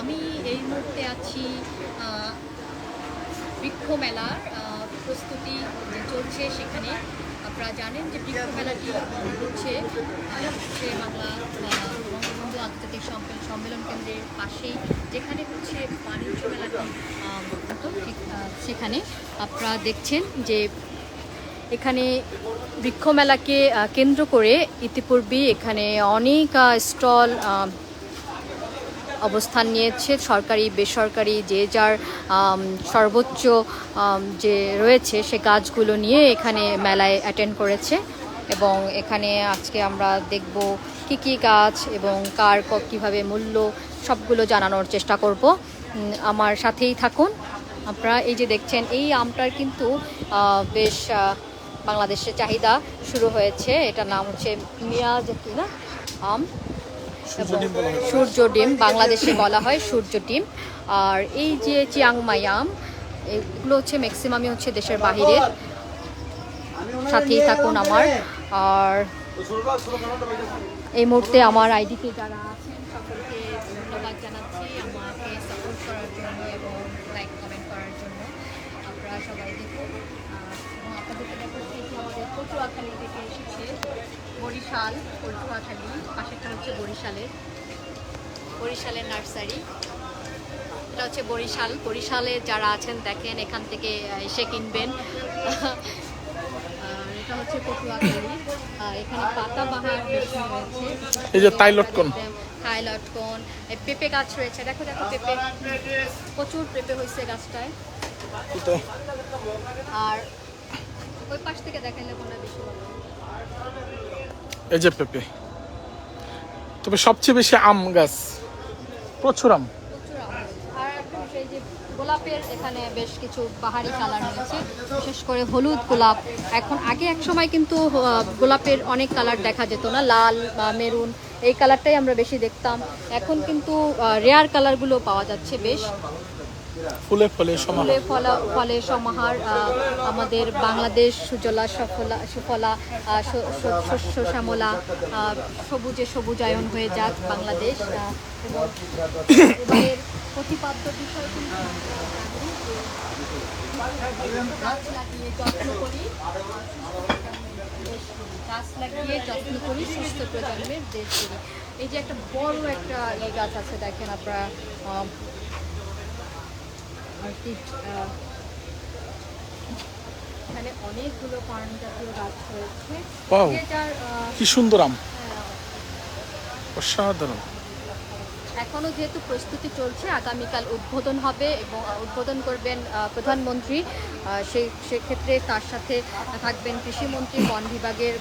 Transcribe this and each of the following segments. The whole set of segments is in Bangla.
আমি এই মুহূর্তে আছি বৃক্ষ মেলার প্রস্তুতি যে চলছে সেখানে। আপনারা জানেন যে বৃক্ষ মেলাটি হচ্ছে হচ্ছে বাংলা বঙ্গবন্ধু আন্তর্জাতিক সম্মেলন সম্মেলন কেন্দ্রের পাশেই, যেখানে হচ্ছে বাণিজ্য মেলাটি হতো সেখানে আপনারা দেখছেন যে এখানে বৃক্ষ মেলাকে কেন্দ্র করে ইতিপূর্বে এখানে অনেক স্টল অবস্থান নিয়েছে। সরকারি, বেসরকারি যে যার সর্বোচ্চ যে রয়েছে সে গাছগুলো নিয়ে এখানে মেলায় অ্যাটেন্ড করেছে এবং এখানে আজকে আমরা দেখব কি কি গাছ এবং কার কীভাবে মূল্য সবগুলো জানানোর চেষ্টা করব। আমার সাথেই থাকুন। আপনারা এই যে দেখছেন, এই আমটার কিন্তু বেশ বাংলাদেশে চাহিদা শুরু হয়েছে। এটার নাম হচ্ছে মিয়াজাকি না? আম। সূর্য ডিম বাংলাদেশে বলা হয় সূর্য ডিম। আর এই যে চিয়াংমাই আম এগুলো হচ্ছে ম্যাক্সিমামই হচ্ছে দেশের বাহিরের সাথেই থাকুন আমার। আর এই মুহূর্তে আমার আইডিতে যারা আছেন বরিশাল পটুয়াখালী পাশেরটা হচ্ছে বরিশালের। বরিশালের নার্সারি। এটা হচ্ছে বরিশাল। বরিশালে যারা আছেন দেখেন এখান থেকে এসে কিনবেন। আর এটা হচ্ছে পটুয়াখালী। আর এখানে পাতাবাহার বেশি রয়েছে। এই যে তাই লটকন। থাই লটকন। পেঁপে গাছ রয়েছে। দেখো দেখো পেঁপে। প্রচুর পেঁপে হয়েছে গাছটায়। আর ওই পাশ থেকে দেখাইলে কোনটা বেশি ভালো এই পেঁপে। তবে সবচেয়ে বেশি আম গাছ, প্রচুর আম। গোলাপের এখানে বেশ কিছু বাহারি কালার রয়েছে, বিশেষ করে হলুদ গোলাপ। এখন আগে এক সময় কিন্তু গোলাপের অনেক কালার দেখা যেত না, লাল বা মেরুন, এই কালারটাই আমরা বেশি দেখতাম। এখন কিন্তু রেয়ার কালারগুলো পাওয়া যাচ্ছে বেশ। ফুলে ফলে ফুলে ফলা ফলে সমাহার আমাদের বাংলাদেশ সুজলা সফলা সুফলা শস্য শ্যামলা সবুজে সবুজায়ন হয়ে যাক বাংলাদেশ প্রতিপাদ্য বিষয় গাছ লাগিয়ে যত্ন করি। গাছ লাগিয়ে যত্ন করি সুস্থ প্রজন্মের দেশ করি এই যে একটা বড় একটা এই গাছ আছে, দেখেন আপনারা এখানে অনেকগুলো পান জাতীয় গাছ রয়েছে। কি সুন্দর আম। অসাধারণ। এখনও যেহেতু প্রস্তুতি চলছে, আগামীকাল উদ্বোধন হবে এবং উদ্বোধন করবেন প্রধানমন্ত্রী। সেই সেক্ষেত্রে তার সাথে থাকবেন কৃষিমন্ত্রী, বন বিভাগের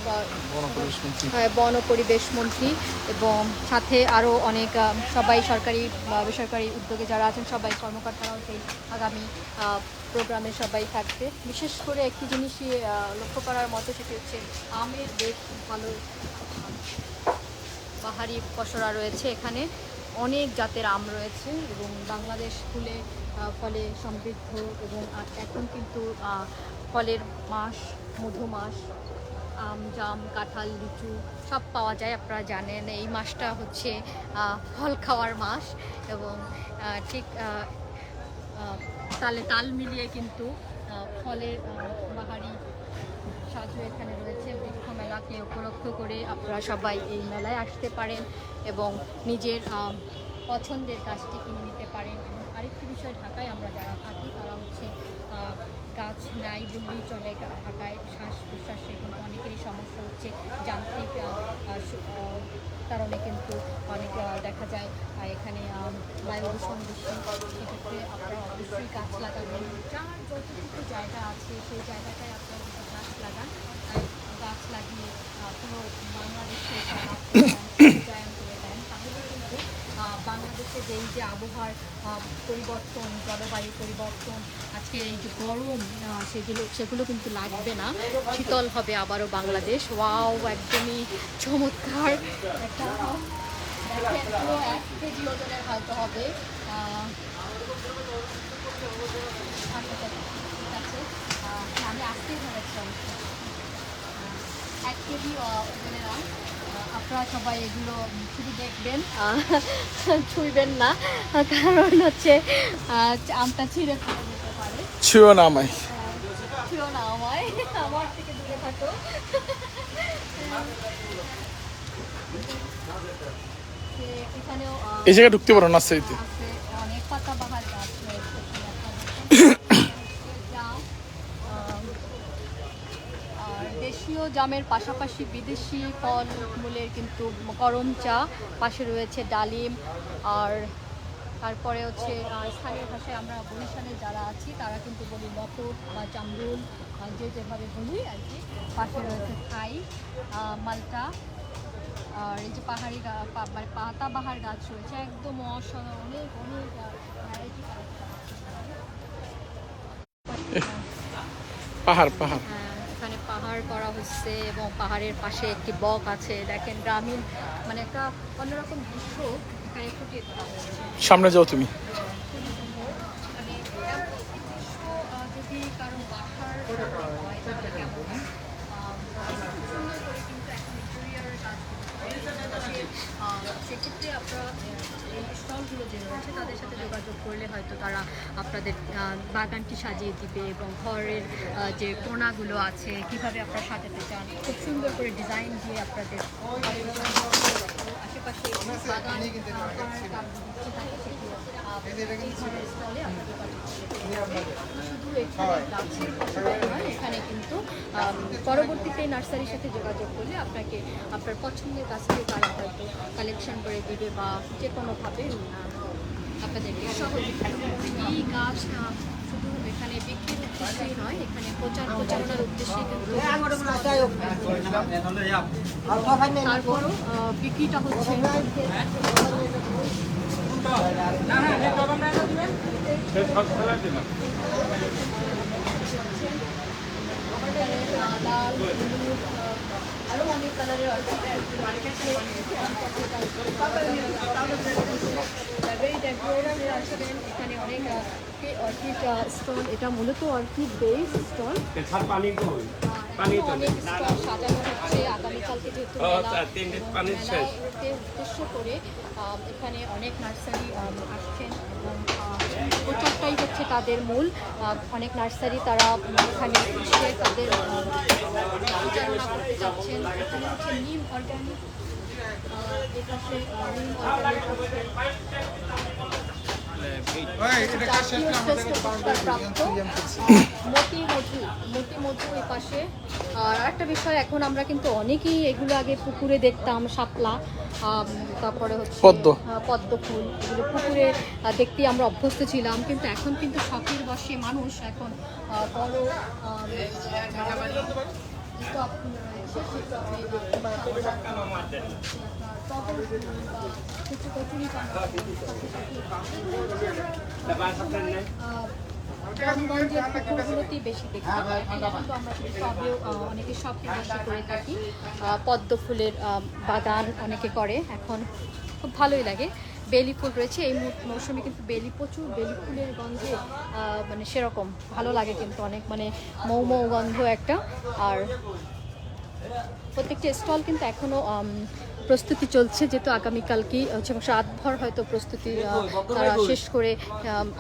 বন পরিবেশ মন্ত্রী এবং সাথে আরও অনেক সবাই সরকারি বেসরকারি উদ্যোগে যারা আছেন, সবাই কর্মকর্তারাও সেই আগামী প্রোগ্রামে সবাই থাকবে। বিশেষ করে একটি জিনিসই লক্ষ্য করার মতো সেটি হচ্ছে আমের বেশ ভালো পাহাড়ি পসরা রয়েছে এখানে। অনেক জাতের আম রয়েছে এবং বাংলাদেশ ফুলে ফলে সমৃদ্ধ এবং এখন কিন্তু ফলের মাস, মধু মাস, আম, জাম, কাঁঠাল, লিচু সব পাওয়া যায়, আপনারা জানেন। এই মাসটা হচ্ছে ফল খাওয়ার মাস এবং ঠিক তালে তাল মিলিয়ে কিন্তু ফলের বাহারি সাজু এখানে রয়েছে। বৃক্ষ মেলাকে উপলক্ষ করে আপনারা সবাই এই মেলায় আসতে পারেন এবং নিজের পছন্দের গাছটি কিনে নিতে পারেন। এবং আরেকটি বিষয়, ঢাকায় আমরা যারা থাকি তারা হচ্ছে গাছ নাই বললেই চলে ঢাকায় শ্বাস প্রশ্বাসে কিন্তু অনেকেরই সমস্যা হচ্ছে। যান্ত্রিক কারণে কিন্তু অনেক দেখা যায় এখানে বায়ু দূষণ বেশি। সেক্ষেত্রে আপনারা অবশ্যই গাছ লাগাবেন। যার যতটুকু জায়গা আছে সেই জায়গাটায় আপনারা যদি গাছ লাগান আহ, গাছ লাগিয়ে পুরো বাংলাদেশে কিন্তু বাংলাদেশে যে যে আবহাওয়ার পরিবর্তন জলবায়ু পরিবর্তন আজকে এই যে গরম সেগুলো সেগুলো কিন্তু লাগবে না। শীতল হবে আবারও বাংলাদেশ। ওয়াও একদমই চমৎকার। একটা। দেখেন পুরো এক কেজি ওজনের হয়তো আচ্ছা, আচ্ছা, আমি আসতেই ধরেছি অবশ্য। আহ, এক কেজি ওজনের আম আপনারা সবাই এগুলো শুধু দেখবেন ছুঁইবেন না। কারণ হচ্ছে আমটা ছিঁড়ে ফেলে যেতে পারে। ছিও না আমায়। ছুঁয়ো না আমায়। আমার থেকে দূরে থাকো। এখানেও আহ, এই জায়গায় ঢুকতে পারো না আছে অনেক পাতাবাহার গাছ রয়েছে জাম, আম, আর দেশীয় জামের পাশাপাশি বিদেশি ফল মূলের কিন্তু করম চা পাশে রয়েছে ডালিম আর তারপরে হচ্ছে স্থানীয় ভাষায় আমরা বরিশালে যারা আছি তারা কিন্তু বলি মটর বা চামরুল যে যেভাবে বলি আর কি। পাশে রয়েছে থাই আহ, মালটা আর এই যে পাহাড়ি মানে পাতাবাহার গাছ রয়েছে একদম অসাধারণ অনেক অনেক ভ্যারাইটি পাহাড় পাহাড়। এখানে পাহাড় করা হচ্ছে এবং পাহাড়ের পাশে একটি বক আছে। দেখেন গ্রামীণ মানে একটা অন্যরকম দৃশ্য সামনে যাও তুমি মানে এমন একটি দৃশ্য আহ, যদি কারও বাসার সামনে হয় তাহলে কেমন হয়? আহ, খুব সুন্দর করে কিন্তু এখন interior কাজগুলো করে। আহ, সেক্ষেত্রে আপনারা আহ, এই স্টলগুলো যে রয়েছে তাদের সাথে যোগাযোগ করলে হয়তো তারা আপনাদের আহ, বাগানটি সাজিয়ে দিবে এবং ঘরের যে কোনাগুলো আছে কীভাবে আপনারা সাজাতে চান খুব সুন্দর করে ডিজাইন দিয়ে আপনাদের আশেপাশে থাকে এখানে কিন্তু পরবর্তীতে নার্সারির সাথে যোগাযোগ করলে আপনাকে আপনার পছন্দের গাছটি তারা হয়তো কালেকশন করে দিবে বা যে কোনোভাবে আপনাদেরকে সহযোগিতা করবে এই গাছ আহ, শুধু এখানে বিক্রির উদ্দেশ্যেই নয় এখানে প্রচার প্রচারণার উদ্দেশ্যে কিন্তু তারপরও বিক্রিটা হচ্ছে আরও অনেক কালারের এখানে অনেক অর্কিড স্টল। এটা মূলত অর্কিড বেস স্টল। পানি তো অনেক স্টল সাজানো হচ্ছে আগামীকালকে যেহেতু উদ্দেশ্য করে এখানে অনেক নার্সারি আসছেন প্রচারটাই হচ্ছে তাদের মূল। অনেক নার্সারি তারা এখানে এসে তাদের প্রচারণা করতে চাচ্ছেন এখানে হচ্ছে নিম অর্গানিক পাশে। আর একটা বিষয় এখন আমরা কিন্তু অনেকেই এগুলো আগে পুকুরে দেখতাম শাপলা তারপরে হচ্ছে পদ্ম। পদ্ম ফুল এগুলো পুকুরে দেখতে আমরা অভ্যস্ত ছিলাম। কিন্তু এখন কিন্তু শখের বসে মানুষ এখন বড় অনেকে বসে করে থাকি পদ্ম ফুলের বাগান অনেকে করে। এখন খুব ভালোই লাগে। বেলি ফুল রয়েছে। এই মৌসুমে কিন্তু বেলি প্রচুর, বেলি ফুলের গন্ধে মানে সেরকম ভালো লাগে কিন্তু অনেক মানে মৌ মৌ গন্ধ একটা। আর প্রত্যেকটা স্টল কিন্তু এখনও প্রস্তুতি চলছে, যেহেতু আগামীকালকেই হচ্ছে রাতভর হয়তো প্রস্তুতি তারা শেষ করে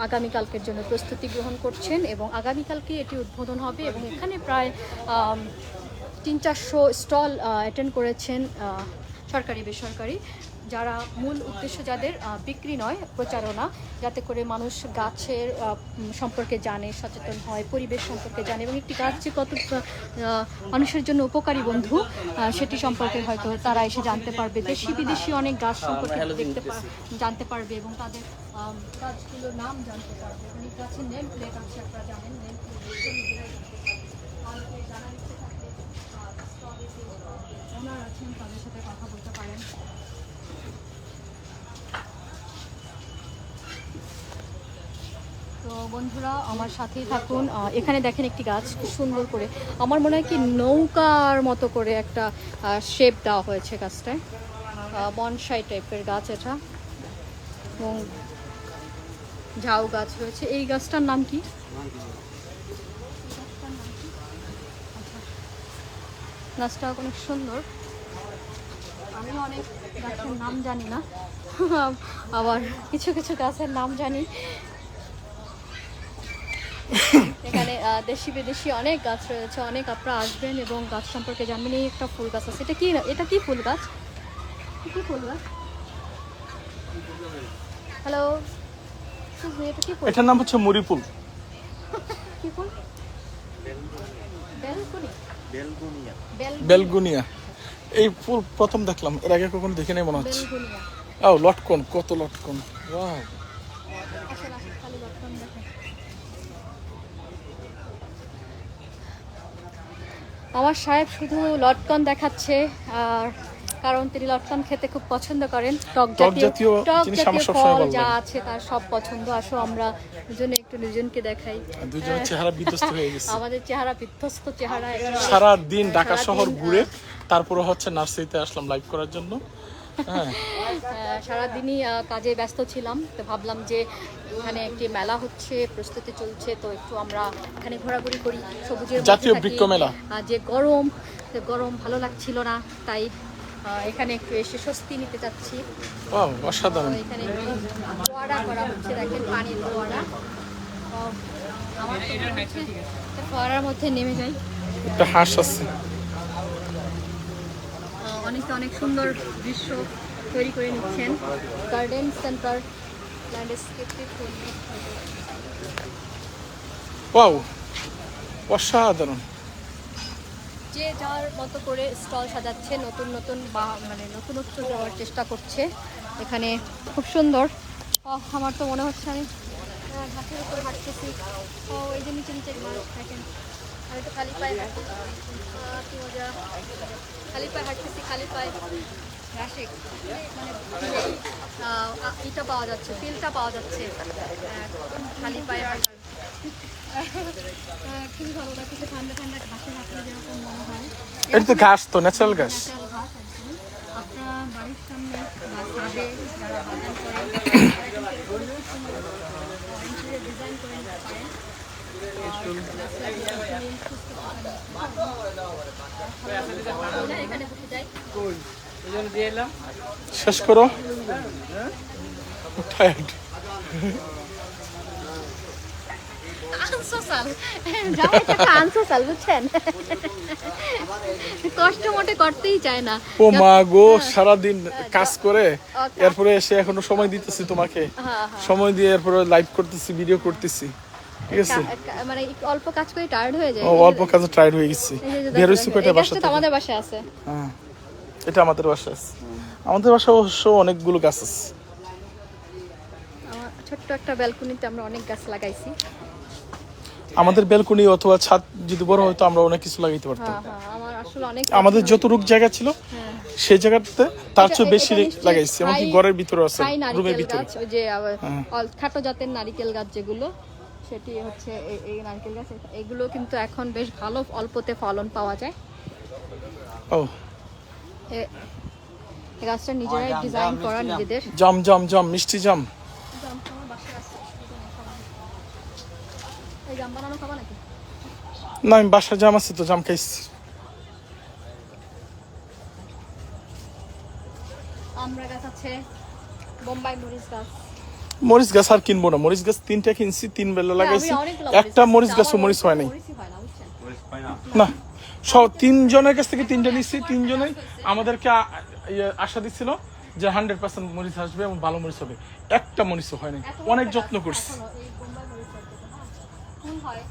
আগামীকালকের জন্য প্রস্তুতি গ্রহণ করছেন এবং আগামীকালকে এটি উদ্বোধন হবে এবং এখানে প্রায় তিন চারশো স্টল অ্যাটেন্ড করেছেন সরকারি, বেসরকারি। যারা মূল উদ্দেশ্য যাদের বিক্রি নয় প্রচারণা যাতে করে মানুষ গাছের সম্পর্কে জানে সচেতন হয় পরিবেশ সম্পর্কে জানে এবং একটি গাছ যে কত মানুষের জন্য উপকারী বন্ধু সেটি সম্পর্কে হয়তো তারা এসে জানতে পারবে। দেশি বিদেশি অনেক গাছ সম্পর্কে দেখতে জানতে পারবে এবং তাদের গাছগুলোর নাম জানতে পারবে। অনেক গাছের নেম প্লেট আছে আপনারা জানেন নেম প্লেট ওনার আছেন তাদের সাথে কথা বলতে পারেন। তো বন্ধুরা, আমার সাথেই থাকুন। এখানে দেখেন একটি গাছ, খুব সুন্দর করে। আমার মনে হয় কি নৌকার মতো করে একটা শেপ দেওয়া হয়েছে গাছটায়। বনসাই টাইপের গাছ এটা। এবং ঝাউ গাছ রয়েছে এই গাছটার নাম কি? আচ্ছা। গাছটা অনেক সুন্দর। আমি অনেক গাছের নাম জানি না। আবার কিছু কিছু গাছের নাম জানি। এখানে দেশি বিদেশি অনেক গাছ রয়েছে অনেক আপনারা আসবেন এবং গাছ সম্পর্কে জানবেন। এই একটা ফুল গাছ আছে। এটা কি এটা কি ফুল গাছ? কি ফুল গাছ? হ্যালো এটা কি এটার নাম হচ্ছে মুরিপুল কি ফুল? বেলকুনি। বেলগুনিয়া এই ফুল প্রথম দেখলাম এর আগে কখনো দেখে নাই মনে হচ্ছে। ও লটকন কত লটকন। ওয়াও। আমার সাহেব শুধু লটকন দেখাচ্ছে আর কারণ তিনি লটকন খেতে খুব পছন্দ করেন। টক জাতীয় টক জাতীয় ফল যা আছে তার সব পছন্দ। আসো আমরা দুজনে একটু দুজনকে দেখাই। দুজনের চেহারা বিধ্বস্ত হয়ে গেছে। আমাদের চেহারা বিধ্বস্ত চেহারা সারা দিন ঢাকা শহর ঘুরে তারপরে হচ্ছে নার্সারিতে আসলাম লাইভ করার জন্য। হ্যাঁ। আহ, সারাদিনই কাজে ব্যস্ত ছিলাম। তো ভাবলাম যে এখানে একটি মেলা হচ্ছে প্রস্তুতি চলছে। তো একটু আমরা এখানে ঘোরাঘুরি করি সবুজের জাতীয় বৃক্ষ মেলা। যে গরম গরম ভালো লাগছিল না তাই এখানে একটু এসে স্বস্তি নিতে চাচ্ছি। অসাধারণ। এখানে ফোয়ারা করা হচ্ছে দেখেন পানির ফোয়ারা। মধ্যে নেমে যাই। একটা হাঁস আছে। অনেকে অনেক সুন্দর দৃশ্য তৈরি করে নিচ্ছেন। গার্ডেন সেন্টার ওয়াও অসাধারণ। যে যার মতো করে স্টল সাজাচ্ছে নতুন নতুন বা মানে নতুনত্ব দেওয়ার চেষ্টা করছে। এখানে খুব সুন্দর। আমার তো মনে হচ্ছে আমি ঘাসের উপর হাঁটতেছি। ও এই যে নিচে নিচে দেখেন। আমি তো খালি পায়ে কি মজা। খালি পায়ে হাঁটতেছি খালি পায়ে। ঘাসে মানে ইটা পাওয়া যাচ্ছে ফিলটা পাওয়া যাচ্ছে। খালি পায়ে খুবই ভালো লাগছে ঠান্ডা ঠান্ডা ঘাসে হাঁটলে যেরকম মনে হয়। এটা তো ঘাস তো ন্যাচারাল ঘাস। আপনার বাড়ির সামনে বা যারা বাগান করেন ডিজাইন করে। শেষ করো আনসোসাল বুঝছেন? কষ্ট মোটে করতেই চায় না। ও মা গো সারাদিন কাজ করে এরপরে এসে এখনও সময় দিতেছি তোমাকে। হ্যাঁ হ্যাঁ। সময় দিয়ে এরপরে লাইভ করতেছি ভিডিও করতেছি। ঠিক আছে? মানে অল্প কাজ করে টায়ার্ড হয়ে যায়। ও অল্প কাজে টায়ার্ড হয়ে গেছি। এই যে- যে বের দেখো, কয়টা বাসা তো আমাদের বাসায় আছে। হ্যাঁ এটা আমাদের বাসা আছে। আমাদের বাসা অবশ্য অনেকগুলো গাছ আছে। ছোট্ট একটা ব্যালকনিতে আমরা অনেক গাছ লাগাইছি। আমাদের বেলকনি অথবা ছাদ যদি বড় হয়তো আমরা অনেক কিছু লাগাইতে পারতাম। হ্যাঁ হ্যাঁ আমার আসলে অনেক আমাদের যতটুক জায়গা ছিল হ্যাঁ। সেই জায়গাতে তার চেয়ে বেশি লাগাইছি এমনকি ঘরের ভিতরে আছে রুমের ভিতরে। যে হ্যাঁ। খাটো জাতের নারিকেল গাছ যেগুলো সেটি হচ্ছে এই- এই নারকেল গাছ। এগুলো কিন্তু এখন বেশ ভালো অল্পতে ফলন পাওয়া যায়। ও। এ- গাছটা নিজেরাই ডিজাইন করা নিজেদের। জাম জাম জাম মিষ্টি জাম জাম তো আমার বাসায় আছে, এই জাম বানানো খাবা নাকি? না আমি বাসা জাম আছে তো জাম খাইছি। আমরা গাছ আছে বোম্বাই মরিচ গাছ। মরিচ গাছ আর কিনবো না মরিচ গাছ তিনটা কিনছি তিন বেলা লাগাইছি। হ্যাঁ, অনেকগুলো একটা মরিচ গাছ গাছও মরিচ হয় নাই। না সব তিনজনের কাছ থেকে তিনটা নিচ্ছি তিনজনেই আমাদেরকে ইয়ে আশা দিচ্ছিল যে হান্ড্রেড পার্সেন্ট মরিচ আসবে এবং ভালো মরিচ হবে। একটা মরিচও হয় নাই। অনেক যত্ন করছি এখনও এই বোম্বাই মরিচ হচ্ছে তো, হ্যাঁ। হয়।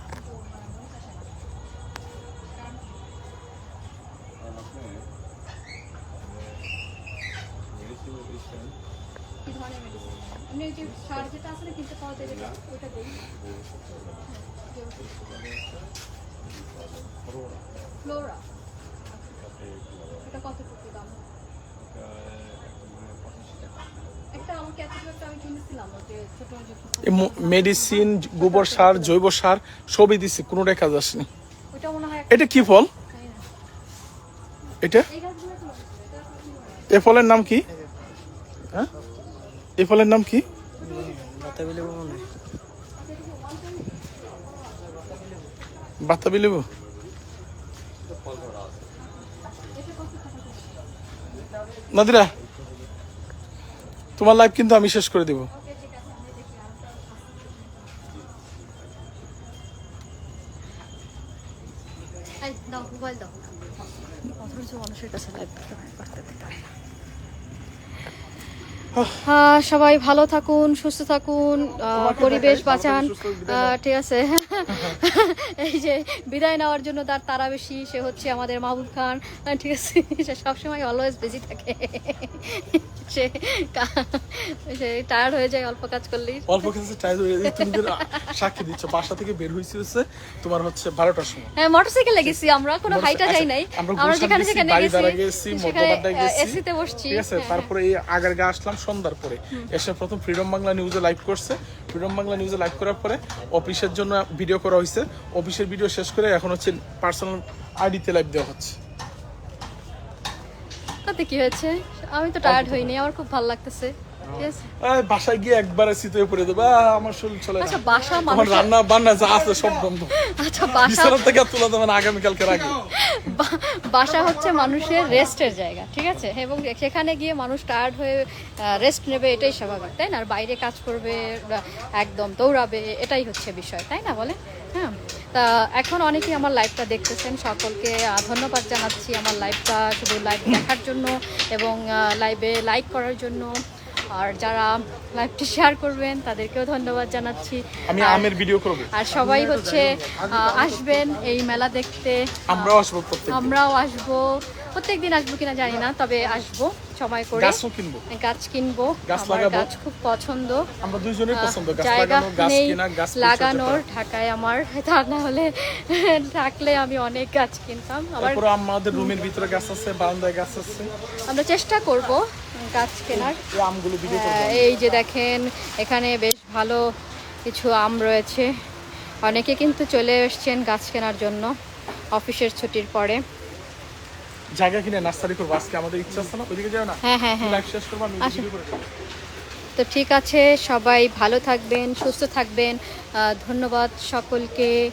কি ধরনের medicine? এমনি যে সার যেটা না কিনতে পাওয়া যায় যেটা, ওইটা দিই। ফ্লোরা এটা কতটুকু দাম একটা আমাকে এতটুকু একটা আমি কিনেছিলাম ওই যে ছোট ওই যে মেডিসিন গোবর সার জৈব সার সবই দিছি কোনোটাই কাজ আসেনি মনে হয় এটা কি ফল? এটা? এ ফলের নাম কি? হ্যাঁ? এ ফলের নাম কি? বাতাবি লেবু? নাদিরা তোমার লাইভ কিন্তু আমি শেষ করে দিব। দাও মোবাইল দাও। অথচ মানুষের কাছে লাইভ করতে দিতে হয় না। আহ, সবাই ভালো থাকুন সুস্থ থাকুন পরিবেশ বাঁচান। ঠিক আছে। এই যে বিদায় নেওয়ার জন্য তার তারা বেশি সে হচ্ছে আমাদের মাহবুব খান। ঠিক আছে সে সবসময় অলওয়েজ বিজি থাকে। সে সে টায়ার্ড হয়ে যায় অল্প কাজ করলেই। অল্প চাই তুমি সাক্ষী দিচ্ছ বাসা থেকে বের হয়েছি হচ্ছে তোমার হচ্ছে বারোটার সময়। হ্যাঁ মোটরসাইকেলে গেছি আমরা কোনো হাইটা যাই আচ্ছা, নাই। আমরা যেখানে যেখানে গেছি সেখানে। এসিতে বসছি। ঠিক আছে হ্যাঁ, তারপরে এই আসলাম সন্ধ্যার পরে। এসে প্রথম ফ্রিডম বাংলা নিউজে লাইভ করছে। ফ্রিডম বাংলা নিউজে লাইভ করার পরে অফিসের জন্য ভিডিও করা হয়েছে অফিসের ভিডিও শেষ করে এখন হচ্ছে পার্সোনাল আইডিতে লাইভ দেওয়া হচ্ছে। তাতে কি হয়েছে? আমি তো টায়ার্ড হইনি আমার খুব ভালো লাগতেছে। বাসায় গিয়ে একবারে শীতে পড়ে দেবো আমার শরীর চলে আচ্ছা বাসা মানুষ রান্না বান্না যা আছে সব বন্ধ। আচ্ছা বাসা বিছানা থেকে তুলে দেবেন আগামীকালকে আগে বা- বাসা হচ্ছে মানুষের রেস্টের জায়গা ঠিক আছে? এবং সেখানে গিয়ে মানুষ টায়ার্ড হয়ে রেস্ট নেবে এটাই স্বাভাবিক তাই না? আর বাইরে কাজ করবে একদম দৌড়াবে এটাই হচ্ছে বিষয় তাই না বলে? হ্যাঁ। তা এখন অনেকেই আমার লাইভটা দেখতেছেন সকলকে ধন্যবাদ জানাচ্ছি আমার লাইভটা শুধু লাইভ দেখার জন্য এবং লাইভে লাইক করার জন্য। আর যারা লাইভটি শেয়ার করবেন তাদেরকেও ধন্যবাদ জানাচ্ছি। আমি আমের ভিডিও করব। আর সবাই হচ্ছে আসবেন এই মেলা দেখতে। আমরাও আসব আমরাও আসব। প্রত্যেক দিন আসব কিনা জানি না তবে আসব সময় করে। গাছও কিনবো। গাছ কিনবো গাছ লাগাবো। গাছ খুব পছন্দ। আমরা দুইজনেই পছন্দ গাছ লাগানো গাছ কিনা গাছ লাগানোর ঢাকায় আমার তা না হলে থাকলে আমি অনেক গাছ কিনতাম। আবার আমাদের রুমের ভিতরে গাছ আছে বারান্দায় গাছ আছে। আমরা চেষ্টা করব গাছ কেনার। আমগুলো ভিডিও করব। এই যে দেখেন এখানে বেশ ভালো কিছু আম রয়েছে। অনেকে কিন্তু চলে এসছেন গাছ কেনার জন্য অফিসের ছুটির পরে। জায়গা কিনে নার্সারি করব। আজকে আমাদের ইচ্ছা আছে না? ওইদিকে যাও না। হ্যাঁ হ্যাঁ হ্যাঁ। শেষ করব আমি ভিডিও করে। তো ঠিক আছে সবাই ভালো থাকবেন সুস্থ থাকবেন। আহ, ধন্যবাদ সকলকে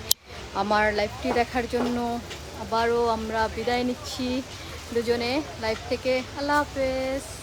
আমার লাইভটি দেখার জন্য। আবারও আমরা বিদায় নিচ্ছি দুজনে লাইভ থেকে। আল্লাহ হাফেজ।